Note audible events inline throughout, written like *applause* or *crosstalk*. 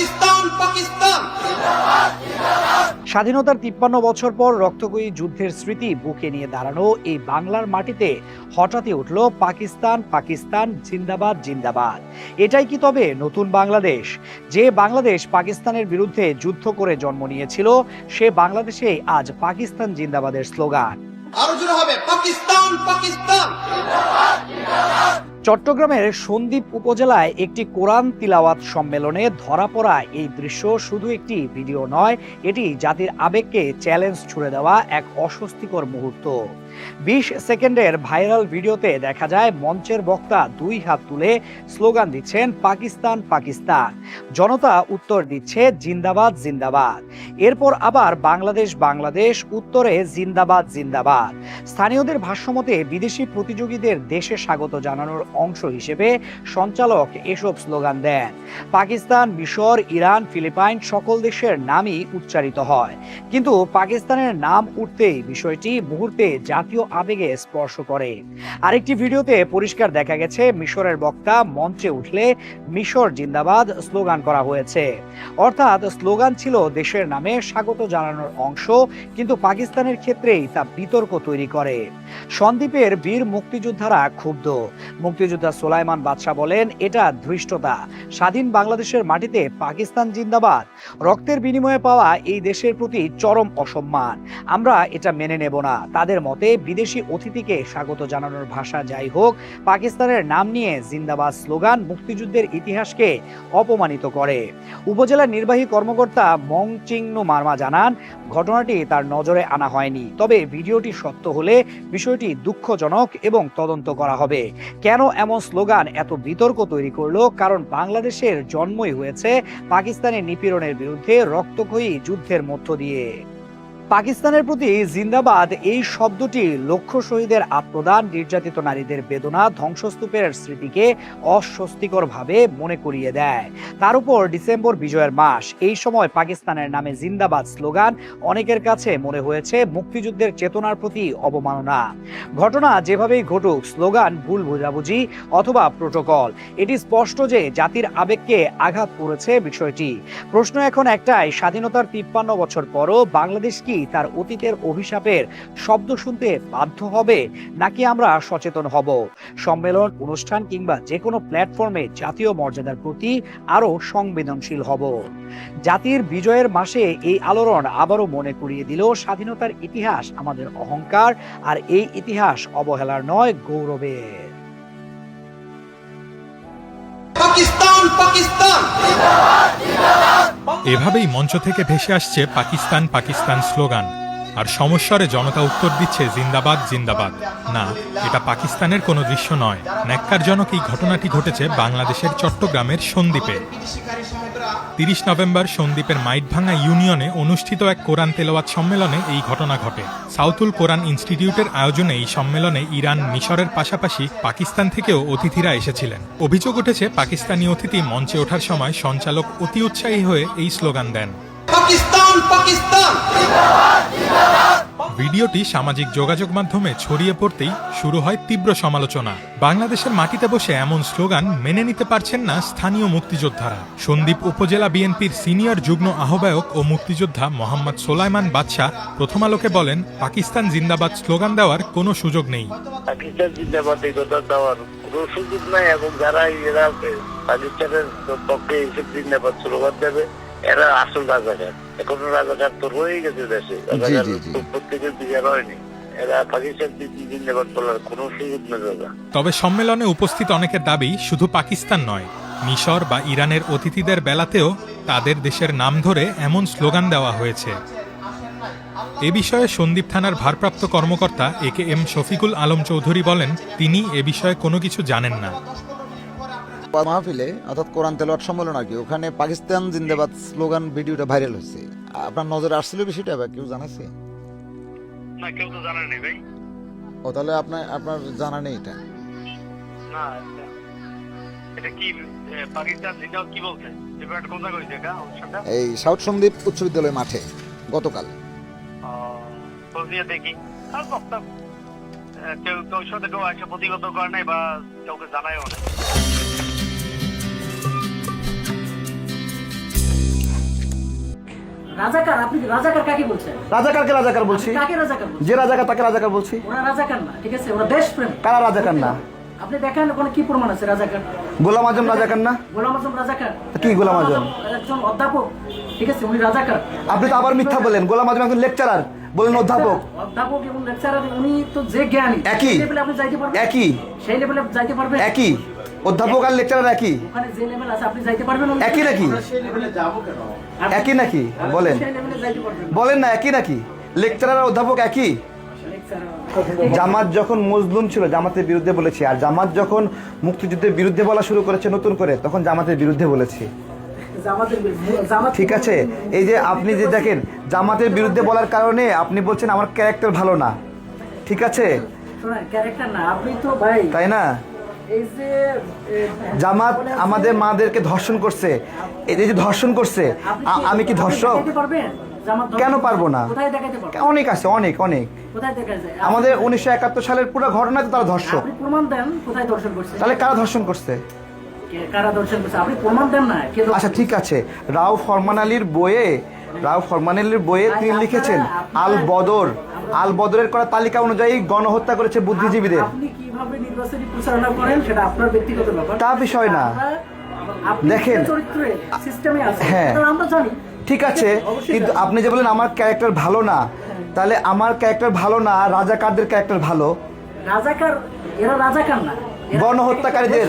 পাকিস্তান পাকিস্তান। স্বাধীনতার তিপ্পান্ন বছর পর রক্তকয়ী যুদ্ধের স্মৃতি বুকে নিয়ে দাঁড়ানো এই বাংলার মাটিতে হঠাৎই উঠল পাকিস্তান পাকিস্তান জিন্দাবাদ জিন্দাবাদ। এটাই কি তবে নতুন বাংলাদেশ? যে বাংলাদেশ পাকিস্তানের বিরুদ্ধে যুদ্ধ করে জন্ম নিয়েছিল সে বাংলাদেশে আজ পাকিস্তান জিন্দাবাদের স্লোগান। আরও হবে পাকিস্তান পাকিস্তান। চট্টগ্রামের সন্দ্বীপ উপজেলায় একটি কোরআন তিলাওয়াত সম্মেলনে ধরা পড়া এই দৃশ্য শুধু একটি ভিডিও নয়, এটি জাতির আবেগকে চ্যালেঞ্জ ছুড়ে দেওয়া এক অস্বস্তিকর মুহূর্ত। বিশ সেকেন্ডের ভাইরাল ভিডিওতে দেখা যায়, মঞ্চের বক্তা দুই হাত তুলে স্লোগান দিচ্ছেন, পাকিস্তান পাকিস্তান। জনতা উত্তর দিচ্ছে, জিন্দাবাদ জিন্দাবাদ। এরপর আবার বাংলাদেশ বাংলাদেশ, উত্তরে, জিন্দাবাদ জিন্দাবাদ। স্থানীয়দের ভাষ্যমতে, বিদেশি প্রতিযোগীদের দেশে স্বাগত জানানোর অংশ হিসেবে সঞ্চালক এসব স্লোগান দেন। পাকিস্তান, মিশর, ইরান, ফিলিপাইন সকল দেশের নামই উচ্চারিত হয়। কিন্তু পাকিস্তানের নাম উঠতেই বিষয়টি মুহূর্তে জাতীয় আবেগে স্পর্শ করে। আরেকটি ভিডিওতে পরিষ্কার দেখা গেছে, মিশরের বক্তা মঞ্চে উঠলে মিশর জিন্দাবাদ স্লোগান করা হয়েছে। অর্থাৎ স্লোগান ছিল দেশের নামে স্বাগত জানানোর অংশ, কিন্তু পাকিস্তানের ক্ষেত্রেই তা বিতর্ক তৈরি করে। সন্দ্বীপের বীর মুক্তিযোদ্ধারা ক্ষুব্ধ। মুক্তিযোদ্ধা সোলাইমান বাদশাহ বলেন, এটা ধৃষ্টতা। স্বাধীন বাংলাদেশের মাটিতে পাকিস্তান জিন্দাবাদ। রক্তের বিনিময়ে পাওয়া এই দেশের প্রতি চরম অসম্মান। আমরা এটা মেনে নেব না। তাদের মতে বিদেশি অতিথিকে স্বাগত জানানোর ভাষা যাই হোক, পাকিস্তানের নাম নিয়ে জিন্দাবাদ স্লোগান মুক্তিযুদ্ধের ইতিহাসকে অপমানিত করে। উপজেলা নির্বাহী কর্মকর্তা মং চিংনু মার্মা জানান, ঘটনাটি তার নজরে আনা হয়নি। তবে ভিডিওটি সত্য হলে বিষয়টি দুঃখজনক এবং তদন্ত করা হবে। কেন এমন স্লোগান এত বিতর্ক তৈরি করল? কারণ বাংলাদেশের জন্মই হয়েছে পাকিস্তানের নিপীড়নের বিরুদ্ধে রক্তক্ষয়ী যুদ্ধের মধ্য দিয়ে। পাকিস্তানের প্রতি জিন্দাবাদ, এই শব্দটি লক্ষ্য শহীদের আত্মদান, নির্যাতিত নারীদের বেদনা, ধ্বংসস্তূপের স্মৃতিকে অস্বস্তিকরভাবে মনে করিয়ে দেয়। তার উপর ডিসেম্বর বিজয়ের মাস, এই সময় পাকিস্তানের নামে জিন্দাবাদ স্লোগান, অনেকের কাছে মনে হয়েছে মুক্তিযুদ্ধের চেতনার প্রতি অবমাননা। ঘটনা যেভাবেই ঘটুক, স্লোগান ভুল বোঝাবুঝি অথবা প্রোটোকল, এটি স্পষ্ট যে জাতির আবেগকে আঘাত করেছে বিষয়টি। প্রশ্ন এখন একটাই, স্বাধীনতার তিপ্পান্ন বছর পরও বাংলাদেশ কি তার অতীতের অভিশাপের শব্দ শুনতে বাধ্য হবে, নাকি আমরা সচেতন হব? সম্মেলন, অনুষ্ঠান কিংবা যে কোনো প্ল্যাটফর্মে জাতীয় মর্যাদার প্রতি আরও সংবেদনশীল হব। জাতির বিজয়ের মাসে এই আলোড়ন আবারও মনে করিয়ে দিল স্বাধীনতার ইতিহাস, আমাদের অহংকার আর এই ইতিহাস অবহেলার নয়, গৌরবের। পাকিস্তান পাকিস্তান! এভাবেই মঞ্চ থেকে ভেসে আসছে পাকিস্তান পাকিস্তান স্লোগান। আর সমস্যারে জনতা উত্তর দিচ্ছে, জিন্দাবাদ জিন্দাবাদ। না, এটা পাকিস্তানের কোনো দৃশ্য নয়। ন্যাক্কারজনক এই ঘটনাটি ঘটেছে বাংলাদেশের চট্টগ্রামের সন্দ্বীপে। তিরিশ নভেম্বর সন্দ্বীপের মাইটভাঙ্গা ইউনিয়নে অনুষ্ঠিত এক কোরআন তেলাওয়াত সম্মেলনে এই ঘটনা ঘটে। সাউথুল কোরআন ইনস্টিটিউটের আয়োজনে এই সম্মেলনে ইরান মিশরের পাশাপাশি পাকিস্তান থেকেও অতিথিরা এসেছিলেন। অভিযোগ উঠেছে, পাকিস্তানি অতিথি মঞ্চে ওঠার সময় সঞ্চালক অতি উৎসাহী হয়ে এই স্লোগান দেন। পাকিস্তান পাকিস্তান। ভিডিওটি সামাজিক যোগাযোগ মাধ্যমে ছড়িয়ে পড়তেই শুরু হয় তীব্র সমালোচনা। বাংলাদেশের মাটিতে বসে এমন স্লোগান মেনে নিতে পারছেন না স্থানীয় মুক্তিযোদ্ধারা। সন্দ্বীপ উপজেলা বিএনপির সিনিয়র যুগ্ম আহ্বায়ক ও মুক্তিযোদ্ধা মোহাম্মদ সোলাইমান বাদশাহ প্রথম আলোকে বলেন পাকিস্তান জিন্দাবাদ স্লোগান দেওয়ার কোনো সুযোগ নেই। পাকিস্তান জিন্দাবাদ এই কথা দেওয়ার কোনো সুযোগ নাই এবং যারা এরা পাকিস্তানের পক্ষে এইসব জিন্দাবাদ স্লোগান দেবে। এরা আসল রাজাকার। এখনও রাজাকার তো রয়ে গেছে দেশে। প্রত্যেকের হয়নি। সুযোগ নেই দাদা তবে সম্মেলনে উপস্থিত অনেকের দাবি শুধু পাকিস্তান নয় মিশর বা ইরানের অতিথিদের বেলাতেও তাদের দেশের নাম ধরে এমন স্লোগান দেওয়া হয়েছে। এ বিষয়ে সন্দীপ থানার ভারপ্রাপ্ত কর্মকর্তা A K M Shafiqul Alam Chowdhury বলেন তিনি এ বিষয়ে কোনো কিছু জানেন না। মাহফিলে অর্থাৎ কোরআন তেলাওয়াত সম্মেলন আর কি ওখানে পাকিস্তান জিন্দাবাদ স্লোগান ভিডিওটা ভাইরাল হয়েছে। আপনার নজরে আসছিল বিষয়টা বা কেউ জানাছে না কেউ তো জানে নেই ভাই। ও তাহলে আপনার আপনার জানা নেই এটা? না এটা কি পাকিস্তান জিন্দাবাদ কি বলছে? এবার কোথা কইছে এটা অনুষ্ঠানটা? এই সাউথ সন্দীপ উচ্চ বিদ্যালয় মাঠে গতকাল। দেখি। কেউ কেউ সাথে কেউ এসে প্রতিগত করে নাই বা কাউকে জানায়ও না রাজাকার আপনি রাজাকার কাকে বলছেন? রাজাকারকে রাজাকার বলছি। কাকে রাজাকার যে রাজাকার তাকে রাজাকার বলছি। ওরা রাজাকার না ঠিক আছে? ওরা দেশপ্রেম কারা রাজাকার না? আপনি দেখেন ওখানে কি প্রমাণ আছে রাজাকার? গোলাম আজম রাজাকার না? গোলাম আজম রাজাকার। কি গোলাম আজম? একজন অধ্যাপক ঠিক আছে? উনি রাজাকার। আপনি তো আবার মিথ্যা বলেন। গোলাম আজম একজন লেকচারার বলেন অধ্যাপক। অধ্যাপক এবং লেকচারার উনি তো যে জ্ঞানী একই। লেভেলে আপনি যাইতে পারবেন? একই। সেই লেভেলে যাইতে পারবেন? একই। অধ্যাপক আর লেকচারার একই? ওখানে যে লেভেল আছে আপনি যাইতে পারবেন একই নাকি? একই নাকি? বলেন। বলেন না একই নাকি? লেকচারার আর অধ্যাপক একই? জামাত যখন মজলুম ছিল জামাতের বিরুদ্ধে বলেছি। আর জামাত যখন মুক্তিযুদ্ধের বিরুদ্ধে বলা শুরু করেছে নতুন করে তখন জামাতের বিরুদ্ধে বলেছি। ঠিক আছে? এই যে আপনি যে দেখেন জামাতের বিরুদ্ধে বলার কারণে আপনি বলছেন আমার ক্যারেক্টার ভালো না। ঠিক আছে? শোনেন ক্যারেক্টার না আপনি তো ভাই তাই না? জামাত আমাদের মাদেরকে ধর্ষণ করছে। এই যে ধর্ষণ করছে আমি কি ধর্ষক? কেন পারব না? অনেক আছে অনেক অনেক। আমাদের উনিশশো একাত্তর সালের পুরো ঘটনা তো তারা ধর্ষক। প্রমাণ দেন কোথায় দর্শন করছে। তাহলে কারা ধর্ষণ করছে? কারা দর্শন করছে? আপনি প্রমাণ দেন না আচ্ছা ঠিক আছে। রাও ফরমান আলীর বইয়ে রাও ফরমান আলীর বইয়ে তিনি লিখেছেন আল বদর আল বদরের করা তালিকা অনুযায়ী গণহত্যা করেছে বুদ্ধিজীবীদের। তা বিষয় না। দেখেন। হ্যাঁ। ঠিক আছে কিন্তু আপনি যে বলেন আমার ক্যারেক্টার ভালো না তাহলে আমার ক্যারেক্টার ভালো না রাজাকারদের ক্যারেক্টার ভালো? রাজাকার এরা রাজাকার না। গণহত্যাকারীদের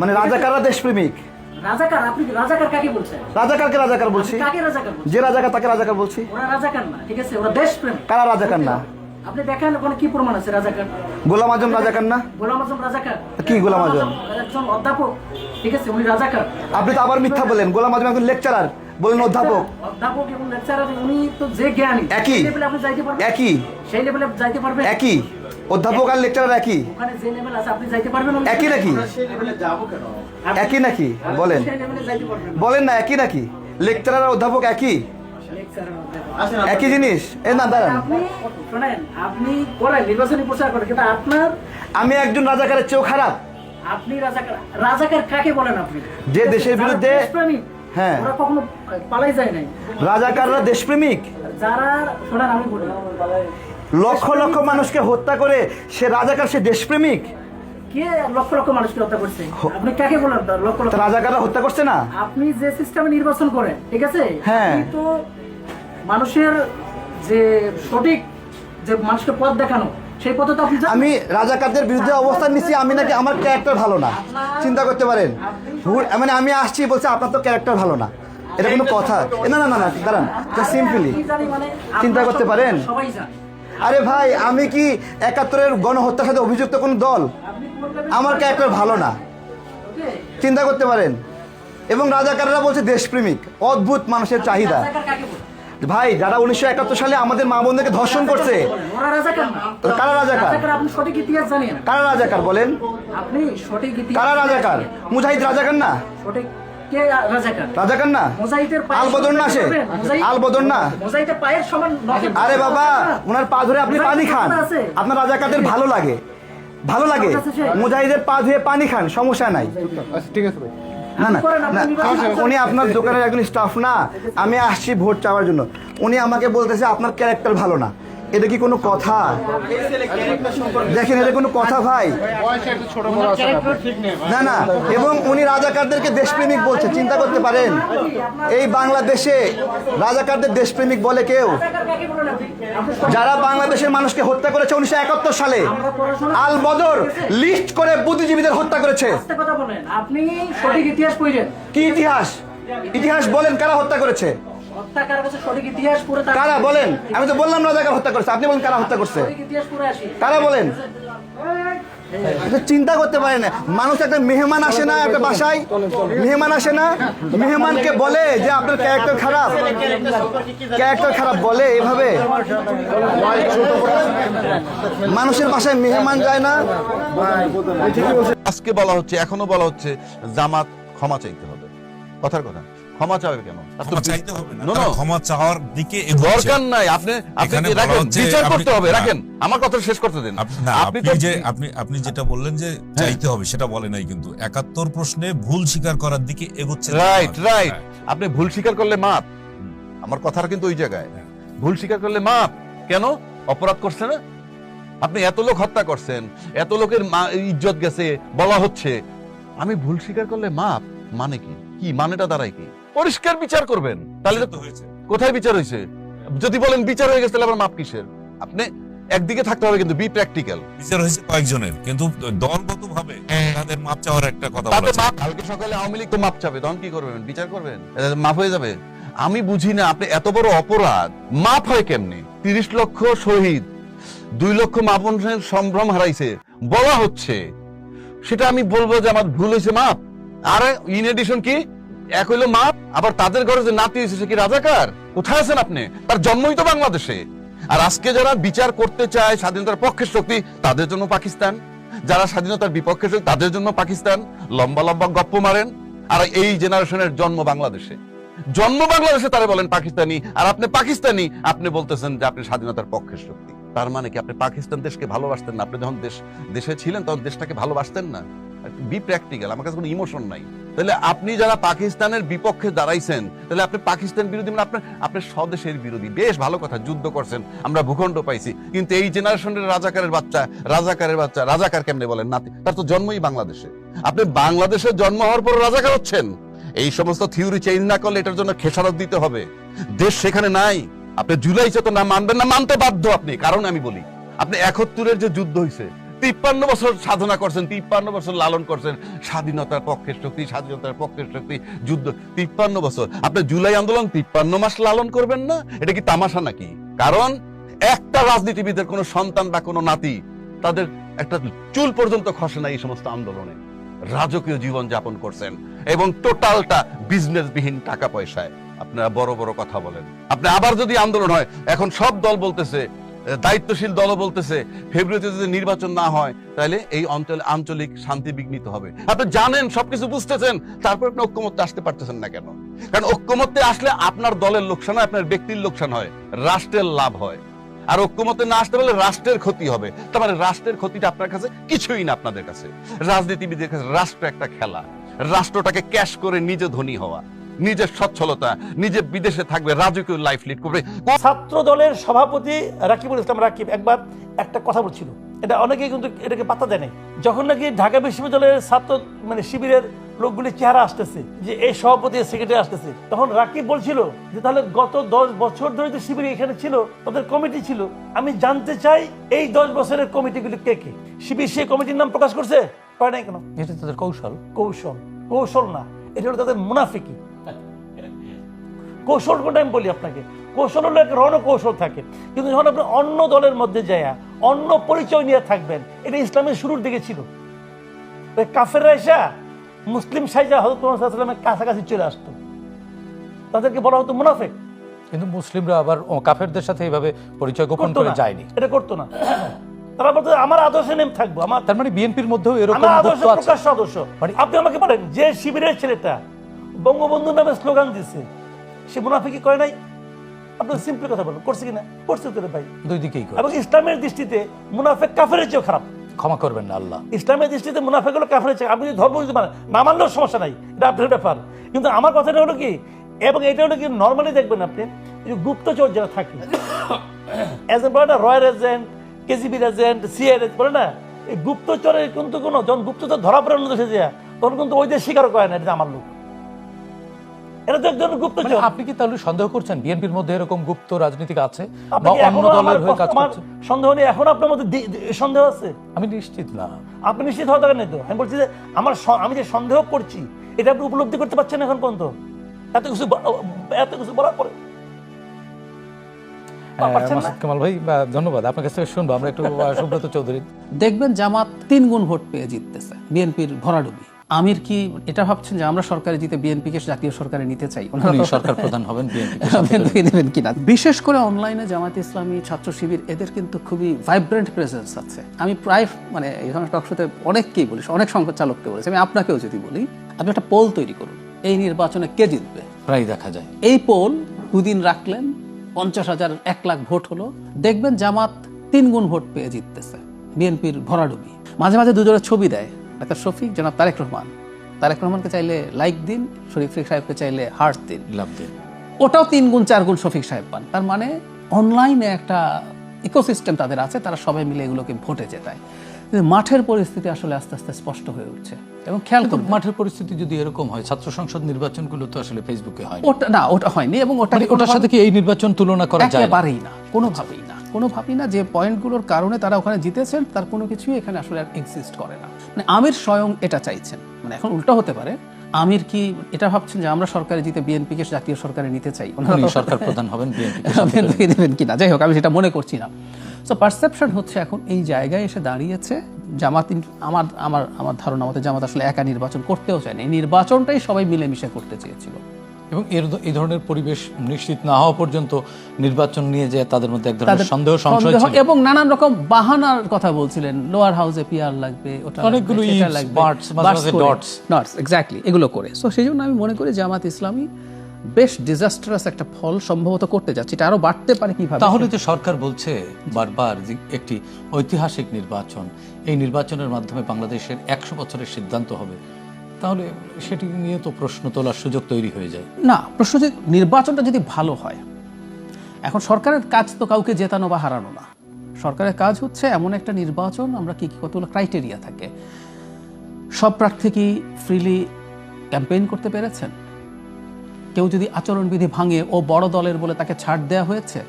মানে রাজাকাররা দেশপ্রেমিক। রাজাকার আপনি রাজাকার কাকে বলছেন? রাজাকারকে রাজাকার বলছি। আপনি কাকে রাজাকার বলছেন? যে রাজাকার তাকে রাজাকার বলছি। ওরা রাজাকার না ঠিক আছে? ওরা দেশপ্রেমিক কারা রাজাকার না? আপনি দেখেন ওখানে কি প্রমাণ আছে রাজাকার? গোলাম আজম রাজাকার না? গোলাম আজম রাজাকার। কি গোলাম আজম? একজন অধ্যাপক ঠিক আছে? উনি রাজাকার। আপনি তো আবার মিথ্যা বলেন। গোলাম আজম একজন লেকচারার বলেন অধ্যাপক। অধ্যাপক এবং লেকচারার উনি তো যে জ্ঞানী একই। লেভেলে আপনি যাইতে পারবেন। একই। সেই লেভেলে যাইতে পারবেন। একই। অধ্যাপক আর লেকচারার একই? ওখানে যে লেভেল আছে আপনি যাইতে পারবেন একই নাকি? একই নাকি? বলেন। বলেন না একই নাকি? লেকচারার আর অধ্যাপক একই? একই জিনিস? এ না দাঁড়ান। আপনি করেন নির্বাচনী প্রচার করেন কিন্তু আপনার আমি একজন রাজাকারের চেয়েও খারাপ। আপনি রাজাকার রাজাকার কাকে বলেন আপনি? যে দেশের বিরুদ্ধে হ্যাঁ। ওরা কখনো পালাই যায় নাই। রাজাকাররা দেশপ্রেমিক? যারা শোনেন আমি বলি লক্ষ লক্ষ মানুষকে হত্যা করে সে রাজাকার সে দেশপ্রেমিক। কে লক্ষ লক্ষ মানুষকে হত্যা করছে? আপনি কাকে বলেন লক্ষ লক্ষ? রাজাকাররা হত্যা করছে না? আপনি যে সিস্টেমে নির্বাচন করেন ঠিক আছে? হ্যাঁ। তো মানুষের যে সঠিক যে মানুষকে পথ দেখানো সেই পথে তো আপনি আমি রাজাকারদের বিরুদ্ধে অবস্থান নিচ্ছি আমি নাকি আমার ক্যারেক্টার ভালো না। চিন্তা করতে পারেন। মানে আমি আসছি বলছে আপনার তো ক্যারেক্টার ভালো না। এটা কোনো কথা। না না না না দাঁড়ান। সিম্পলি মানে চিন্তা করতে পারেন? সবাই আরে ভাই আমি কি একাত্তরের গণহত্যার সাথে অভিযুক্ত কোন দল? আমার ক্যারেক্টার ভালো না। চিন্তা করতে পারেন। এবং রাজাকাররা বলছে দেশপ্রেমিক অদ্ভুত মানুষের চাহিদা। বলে? ভাই যারা উনিশশো একাত্তর সালে আমাদের মা বোনদেরকে ধর্ষণ করছে কারা রাজাকার? কারা রাজাকার বলেন? কারা রাজাকার? মুজাহিদ রাজাকার না? সঠিক কে রাজাকার? রাজাকার না? পায়ের আল বদর না সে? আল বদর না? মোজাইতের পায়ের সমান আরে বাবা ওনার পা ধরে আপনি পানি খান। আছে। আপনার রাজাকারদের ভালো লাগে। ভালো লাগে? মুজাহিদের পা ধুয়ে পানি খান সমস্যা নাই। না না না উনি আপনার দোকানের একজন স্টাফ না। আমি আসছি ভোট চাওয়ার জন্য। উনি আমাকে বলতেছে আপনার ক্যারেক্টার ভালো না। এটা কি কোনো কথা? দেখেন এটা কোনো কথা ভাই। না না এবং উনি রাজাকারদেরকে দেশপ্রেমিক বলছে চিন্তা করতে পারেন। এই বাংলাদেশে রাজাকারদের দেশপ্রেমিক বলে কেউ? যারা বাংলাদেশের মানুষকে হত্যা করেছে উনিশশো একাত্তর সালে আল বদর লিস্ট করে বুদ্ধিজীবীদের হত্যা করেছে। আপনি সঠিক ইতিহাস কি ইতিহাস? ইতিহাস বলেন কারা হত্যা করেছে? কারা? বলেন। আমি তো বললাম রাজাকার হত্যা করছে। আপনি বলেন কারা হত্যা করছে। কারা বলেন? চিন্তা করতে পারে না। মানুষ একটা মেহমান আসে না একটা বাসায়। মেহমান আসে না। মেহমানকে বলে যে আপনার ক্যারেক্টার খারাপ। ক্যারেক্টার খারাপ বলে এভাবে। মানুষের বাসায় মেহমান যায় না। আজকে বলা হচ্ছে এখনও বলা হচ্ছে জামাত ক্ষমা চাইতে হবে। কথার কথা। ক্ষমা চাবে কেন? ক্ষমা চাইতে হবে না। No, no. তারা ক্ষমা চাওয়ার দিকে দরকার নাই। আপনি আপনি রাখেন বিচার করতে হবে। রাখেন আমার কথা শেষ করতে দিন। আপনি হ্যাঁ। যে আপনি আপনি যেটা বললেন যে চাইতে হবে সেটা বলে নাই কিন্তু। একাত্তর প্রশ্নে ভুল স্বীকার করার দিকে এগোচ্ছে। রাইট রাইট হ্যাঁ। আপনি ভুল স্বীকার করলে মাপ। আমার কথাটা কিন্তু ওই জায়গায়। ভুল স্বীকার করলে মাপ। কেন? অপরাধ করছে না? আপনি এত লোক হত্যা করছেন এত লোকের মা- ইজ্জত গেছে বলা হচ্ছে। আমি ভুল স্বীকার করলে মাপ মানে কি? কি? মানেটা দাঁড়ায় কি? পরিষ্কার বিচার করবেন। তাহলে কোথায় বিচার হয়েছে? যদি বলেন বিচার হয়ে গেছে তাহলে আবার মাপ কিসের? আপনি একদিকে থাকতে হবে কিন্তু বি প্র্যাকটিক্যাল বিচার হয়েছে কয়েকজনের কিন্তু দলগত ভাবে তাদের মাপ চাওয়ার একটা কথা কালকে সকালে আওয়ামী লীগ তো মাপ চাবে তখন কি করবেন? বিচার করবেন? মাপ হয়ে যাবে। আমি বুঝি না আপনি এত বড় অপরাধ মাপ হয় কেমনি? তিরিশ লক্ষ শহীদ দুই লক্ষ মাপনের সম্ভ্রম হারাইছে বলা হচ্ছে। সেটা আমি বলব যে আমার ভুল হয়েছে মাপ। আর ইন এডিশন কি? এক হইল মাপ আবার তাদের ঘরে যে নাতি হয়েছে, সে কি রাজাকার? কোথায় আছেন আপনি? তার জন্মই তো বাংলাদেশে। আর আজকে যারা বিচার করতে চায় স্বাধীনতার পক্ষের শক্তি, তাদের জন্য পাকিস্তান। যারা স্বাধীনতার বিপক্ষে শক্তি, তাদের জন্য পাকিস্তান। লম্বা লম্বা গপ্প মারেন। আর এই জেনারেশনের জন্ম বাংলাদেশে। জন্ম বাংলাদেশে তারা বলেন পাকিস্তানি। আর আপনি পাকিস্তানি। আপনি বলতেছেন যে আপনি স্বাধীনতার পক্ষের শক্তি। তার মানে কি আপনি পাকিস্তান দেশকে ভালোবাসতেন না? আপনি যখন দেশ, দেশে ছিলেন, তখন দেশটাকে ভালোবাসতেন না? Be practical. আমার কাছে কোনো ইমোশন নাই। তাহলে আপনি যারা পাকিস্তানের বিপক্ষে দাঁড়াইছেন, তাহলে আপনি পাকিস্তান বিরোধী মানে আপনার আপনার স্বদেশের বিরোধী। বেশ ভালো কথা, যুদ্ধ করছেন, আমরা ভূখণ্ড পাইছি। কিন্তু এই জেনারেশনের রাজাকারের বাচ্চা রাজাকারের বাচ্চা, রাজাকার কেমনে বলেন নাতি? তার তো জন্মই বাংলাদেশে। আপনি বাংলাদেশে জন্ম হওয়ার পর রাজাকার হচ্ছেন। এই সমস্ত থিওরি চেঞ্জ না করলে এটার জন্য খেসারত দিতে হবে। দেশ সেখানে নাই। আপনি জুলাই চেতনা মানবেন না, মানতে বাধ্য আপনি, কারণ আমি বলি। আপনি একাত্তরের যে যুদ্ধ হয়েছে তিপ্পান্ন বছর সাধনা করছেন, তিপ্পান্ন বছর লালন করছেন। স্বাধীনতার পক্ষের শক্তি, স্বাধীনতার পক্ষের শক্তি, যুদ্ধ, তিপ্পান্ন বছর। আপনি জুলাই আন্দোলন তিপ্পান্ন মাস লালন করবেন না? এটা কি তামাশা নাকি? কারণ একটা রাজনীতিবিদের কোনো সন্তান বা কোনো নাতি, তাদের একটা চুল পর্যন্ত খসে না এই সমস্ত আন্দোলনে। রাজকীয় জীবন যাপন করছেন এবং টোটালটা বিজনেসবিহীন টাকা পয়সায়। আপনারা বড় বড় কথা বলেন। আপনি আবার যদি আন্দোলন হয়, এখন সব দল বলতেছে দায়িত্বশীল দলও বলতেছে, ফেব্রুয়ারিতে যদি নির্বাচন না হয়, তাহলে এই অঞ্চলে আঞ্চলিক শান্তি বিঘ্নিত হবে। আপনি জানেন, সবকিছু বুঝতেছেন, তারপর আপনি ঐক্যমত্যে আসতে পারতেছেন না কেন? কারণ ঐক্যমত্যে আসলে আপনার দলের লোকসান হয়, আপনার ব্যক্তির লোকসান হয়, রাষ্ট্রের লাভ হয়। আর ঐক্যমতে না আসতে পারলে রাষ্ট্রের ক্ষতি হবে। তার মানে রাষ্ট্রের ক্ষতিটা আপনার কাছে কিছুই না আপনাদের কাছে। রাজনীতিবিদের কাছে রাষ্ট্র একটা খেলা। রাষ্ট্রটাকে ক্যাশ করে নিজে ধনী হওয়া। নিজের সচ্ছলতা নিজে বিদেশে থাকবে রাজকীয় লাইফ লিড করবে। ছাত্র দলের সভাপতি রাকিবুল ইসলাম রাকিব একবার একটা কথা বলছিল। এটা অনেকে কিন্তু এটাকে পাত্তা দেয় নাই। যখন নাকি ঢাকা বিশ্ববিদ্যালয়ের ছাত্র মানে শিবিরের লোকগুলি চেহারা আসতেছে যে এই সভাপতি সেক্রেটারি আসতেছে তখন রাকিব বলছিল যে তাহলে গত দশ বছর ধরে যে শিবির এখানে ছিল তাদের কমিটি ছিল আমি জানতে চাই এই দশ বছরের কমিটিগুলি কে কে? শিবির সেই কমিটির নাম প্রকাশ করছে? করে নাই কেন? এটা তাদের কৌশল। কৌশল। কৌশল না এটা হলো তাদের মুনাফিকি। কৌশল কোনটা আমি বলি আপনাকে। কৌশল হলো এক রণ কৌশল থাকে। কিন্তু যখন আপনি অন্য দলের মধ্যে যায় অন্য পরিচয় নিয়ে থাকবেন এটা ইসলামের শুরুর দিকে ছিল। ওই কাফেররা এসা মুসলিম সাইজা হজরত মোহাম্মদের কাছাকাছি চলে আসতো। তাদেরকে বলা হতো মুনাফেক। কিন্তু মুসলিমরা আবার কাফেরদের সাথে এইভাবে পরিচয় গোপন করে যায়নি। এটা করতো না। তারা বলতো আমার আদর্শে নেম থাকব। আমার তার মানে বিএনপির মধ্যেও এরকম আদর্শ প্রকাশ্য আদর্শ। মানে- আপনি আমাকে বলেন যে শিবিরের ছেলেটা বঙ্গবন্ধু নামে স্লোগান দিছে সে মুনাফিকি করে নাই। আপনি সিম্পল কথা বলুন করছে কিনা? করছে তো ভাই। দুই দিকেই করে এবং ইসলামের দৃষ্টিতে মুনাফেক কাফের চেয়েও খারাপ। ক্ষমা করবেন না আল্লাহ। ইসলামের দৃষ্টিতে মুনাফেক হলো কাফের চেয়ে আপনি যদি ধর্ম যদি মানেন না মানলেও সমস্যা নাই এটা আপনার ব্যাপার। কিন্তু আমার কথাটা হলো কি এবং এটা হলো কি নর্মালি দেখবেন আপনি গুপ্তচর যারা থাকে এজেন্ট বলে না রয়্যাল এজেন্ট কেজিবির এজেন্ট সিআর বলে না এই গুপ্তচরের কিন্তু কোনো যখন গুপ্তচর ধরা পড়ে অন্য দেশে যায় তখন কিন্তু ওই দেশ স্বীকার করে না এটা আমার লোক। এটা তো একজন মানে গুপ্তচর আপনি কি তাহলে সন্দেহ করছেন? বিএনপির মধ্যে এরকম গুপ্ত রাজনীতিক আছে বা অন্য দলের হয়ে কাজ করছে? সন্দেহ নেই এখন আপনার মধ্যে সন্দেহ আছে? আমি নিশ্চিত না। আপনি নিশ্চিত হওয়া দরকার নেই তো? আমি বলছি যে আমার আমি যে সন্দেহ করছি এটা আপনি উপলব্ধি করতে পারছেন এখন পর্যন্ত? এত কিছু এত কিছু বলার পরে। কামাল ভাই ধন্যবাদ। আপনার কাছ থেকে শুনব। আমরা একটু সুব্রত চৌধুরী দেখবেন জামাত তিন গুণ ভোট পেয়ে জিততেছে বিএনপির ভরাডুবি। আমির কি এটা ভাবছেন যে আমরা সরকারে জিতে বিএনপিকে জাতীয় সরকারে নিতে চাই? উনি সরকার প্রধান হবেন *laughs* বিএনপি বিএনপি নেবেন কিনা? বিশেষ করে অনলাইনে জামাত ইসলামী ছাত্র শিবির এদের কিন্তু খুবই ভাইব্রেন্ট প্রেজেন্স আছে। আমি প্রায় মানে এই ধরনের টকশোতে অনেককেই বলি অনেক সংখ্যক চালককে বলেছি। আমি আপনাকেও যদি বলি আপনি একটা পোল তৈরি করুন। এই নির্বাচনে কে জিতবে? প্রায় দেখা যায়। এই পোল দুদিন রাখলেন পঞ্চাশ হাজার এক লাখ ভোট হলো। দেখবেন জামাত তিন গুণ ভোট পেয়ে জিততেছে বিএনপির ভরাডুবি। মাঝে মাঝে দুজনের ছবি দেয়। ডাক্তার শফিক জনাব তারেক রহমান। তারেক রহমানকে চাইলে লাইক দিন শরীফ সাহেবকে চাইলে হার্ট দিন। লাভ দিন। ওটাও তিন গুণ চার গুণ শফিক সাহেব পান। তার মানে অনলাইনে একটা ইকোসিস্টেম তাদের আছে তারা সবাই মিলে এগুলোকে ভোটে জেতায়। মাঠের পরিস্থিতি আসলে আস্তে আস্তে স্পষ্ট হয়ে উঠছে এবং খেয়াল করবেন। মাঠের পরিস্থিতি যদি এরকম হয় ছাত্র সংসদ নির্বাচনগুলো তো আসলে ফেসবুকে হয় ওটা না ওটা হয়নি এবং ওটা মানে ওটার সাথে কি এই নির্বাচন তুলনা করা যায় না? একেবারেই না কোনোভাবেই না। কোনোভাবেই না যে পয়েন্টগুলোর কারণে তারা ওখানে জিতেছেন তার কোনো কিছুই এখানে আসলে এক্সিস্ট করে না। আমির স্বয়ং এটা চাইছেন। মানে এখন উল্টো হতে পারে। আমির কি এটা ভাবছেন যে আমরা সরকারে জিতে বিএনপিকে জাতীয় সরকারে নিতে চাই? সরকার প্রধান হবেন বিএনপি দেবেন দেবেন কিনা? যাই হোক আমি সেটা মনে করছি না। সো পারসেপশন হচ্ছে এখন এই জায়গায় এসে দাঁড়িয়েছে। জামাত আমার আমার আমার ধারণা মতে জামাত আসলে একা নির্বাচন করতেও চায়নি। এই নির্বাচনটাই সবাই মিলেমিশে করতে চেয়েছিল। এবং এর এই ধরনের পরিবেশ নিশ্চিত না হওয়া পর্যন্ত নির্বাচন নিয়ে যে তাদের মধ্যে এক ধরনের সন্দেহ সংশয় ছিল। এবং নানান রকম বাহানার কথা বলছিলেন। লোয়ার হাউসে পিয়ার লাগবে ওটা অনেকগুলো dots। ডটস। এক্স্যাক্টলি এগুলো করে। সো সেই জন্য আমি মনে করি জামাত ইসলামী বেশ ডিজাস্টারাস একটা ফল সম্ভবত করতে যাচ্ছে। এটা আরও বাড়তে পারে কীভাবে? তাহলে তো সরকার বলছে বারবার যে একটি ঐতিহাসিক নির্বাচন এই নির্বাচনের মাধ্যমে বাংলাদেশের একশো বছরের সিদ্ধান্ত হবে। তাহলে সেটি নিয়ে তো প্রশ্ন তোলার সুযোগ তৈরি হয়ে যায়। না, প্রশ্ন যে নির্বাচনটা যদি ভালো হয়, এখন সরকারের কাজ তো কাউকে জেতানো বা হারানো না। সরকারের কাজ হচ্ছে এমন একটা নির্বাচন, আমরা কি কি কতগুলো ক্রাইটেরিয়া থাকে। সব প্রার্থী কি ফ্রিলি ক্যাম্পেইন করতে পেরেছেন? কেউ যদি আচরণবিধি ভাঙে ও বড় দলের বলে তাকে ছাড় দেওয়া হয়েছে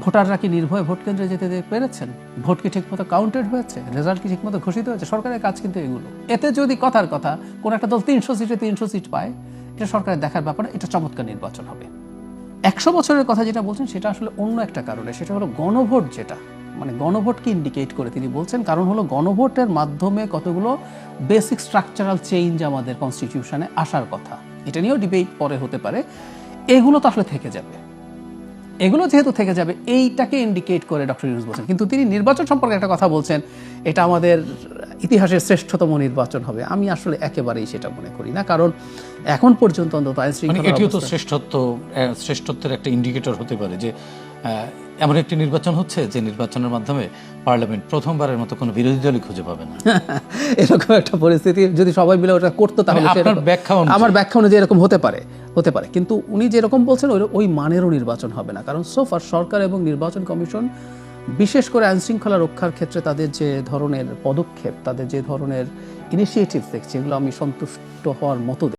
ভোটাররা কি নির্ভয়ে ভোট কেন্দ্রে যেতে পেরেছেন? ভোট কি ঠিকমতো কাউন্টেড হয়েছে? রেজাল্ট কি ঠিকমতো ঘোষিত হয়েছে? সরকারের কাজ কিন্তু এগুলো। এতে যদি কথার কথা, কোন একটা দল তিনশো সিটে তিনশো সিট পায়, এটা সরকারের দেখার ব্যাপারে, এটা চমৎকার নির্বাচন হবে। একশো বছরের কথা যেটা বলছেন, সেটা আসলে অন্য একটা কারণে, সেটা হলো গণভোট যেটা মানে গণভোটকে ইন্ডিকেট করে তিনি বলছেন? কারণ হলো গণভোটের মাধ্যমে কতগুলো বেসিক স্ট্রাকচারাল চেঞ্জ আমাদের কনস্টিটিউশনে আসার কথা। এটা নিয়েও ডিবেট পরে হতে পারে। এগুলো তো আসলে থেকে যাবে। এগুলো যেহেতু থেকে যাবে এইটাকে ইন্ডিকেট করে ডক্টর ইউনুস বলছেন। কিন্তু তিনি নির্বাচন সম্পর্কে একটা কথা বলছেন এটা আমাদের ইতিহাসের শ্রেষ্ঠতম নির্বাচন হবে। আমি আসলে একেবারেই সেটা মনে করি না কারণ এখন পর্যন্ত অন্তত আইন মানে এটিও তো শ্রেষ্ঠত্ব শ্রেষ্ঠত্বের একটা ইন্ডিকেটর হতে পারে যে এমন একটি নির্বাচন হচ্ছে যে নির্বাচনের মাধ্যমে পার্লামেন্ট প্রথমবারের মতো কোনো বিরোধী দলই খুঁজে পাবে না। *laughs* এরকম একটা পরিস্থিতি যদি সবাই মিলে ওটা করতো তাহলে মানে আমার ব্যাখ্যা অনুযায়ী এরকম হতে পারে। হতে পারে। কিন্তু উনি যেরকম বলছেন, ওই ওই মানেরও নির্বাচন হবে না। কারণ সোফার সরকার এবং নির্বাচন কমিশন বিশেষ করে আইনশৃঙ্খলা রক্ষার ক্ষেত্রে তাদের যে ধরনের পদক্ষেপ, তাদের যে ধরনের ইনিশিয়েটিভ দেখছি, এগুলো আমি সন্তুষ্ট হওয়ার মতো